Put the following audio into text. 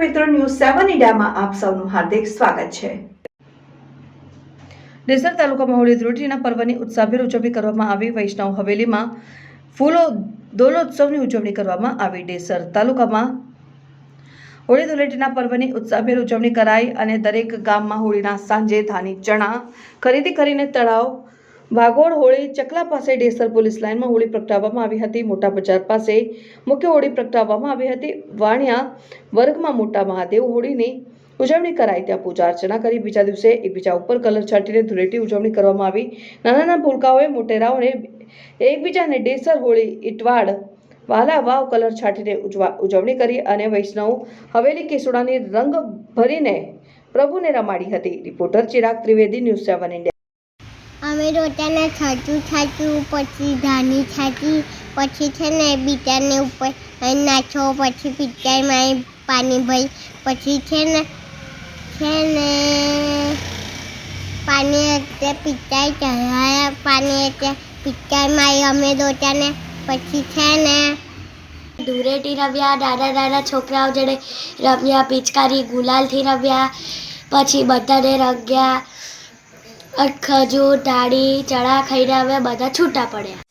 મિત્રો ન્યૂઝ સેવન ઇન્ડિયામાં આપ સૌનું હાર્દિક સ્વાગત છે. દેસર તાલુકામાં હોળી ધૂળેટીના પર્વની ઉત્સાહભેર ઉજવણી કરવામાં આવી. વૈષ્ણવ હવેલીમાં ફૂલો દોલોત્સવની ઉજવણી કરવામાં આવી. ડેસર તાલુકામાં હોળી ધૂળેટીના પર્વની ઉત્સાહભેર ઉજવણી કરાઈ અને દરેક ગામમાં હોળીના સાંજે ધાની ચણા ખરીદી કરીને તળાવ વાગોળ હોળી ચકલા પાસે ડેસર પોલીસ લાઇનમાં હોળી પ્રગટાવવામાં આવી હતી. મોટા બજાર પાસે મુખ્ય હોળી પ્રગટાવવામાં આવી હતી. વાણિયા વર્ગમાં મોટા મહાદેવ હોળીની ઉજવણી કરાઈ. ત્યાં પૂજા અર્ચના કરી. બીજા દિવસે એકબીજા ઉપર કલર છાંટીને ધૂળેટી ઉજવણી કરવામાં આવી. નાના નાના ભૂલકાઓએ મોટેરાઓને એકબીજાને ડેસર હોળી ઇટવાડ વાલા, વાવ કલર છાંટીને ઉજવા, ઉજવણી કરી અને વૈષ્ણવ હવેલી કેસુડાની રંગ ભરીને પ્રભુને રમાડી હતી. Reporter Chirag Trivedi, news seven India. અમે રોટાને છાચું છાચું પછી ધાની છાચી પછી છે ને બીટાને ઉપર નાખો, પછી પિચકારીમાં પાણી ભરી, પછી છે ને છે ને પાણી એટલે પિચકારી ચઢાયા, પાણી એટલે પિચકારીમાં અમે રોટાને પછી છે ને ધૂળેટી રમ્યા નાના નાના છોકરાઓ જોડે રમ્યા પિચકારી ગુલાલથી રમ્યા પછી બધાને રંગ્યા ખજૂર ડાળી ચણા ખૈરાવે બધા છૂટા પડ્યા.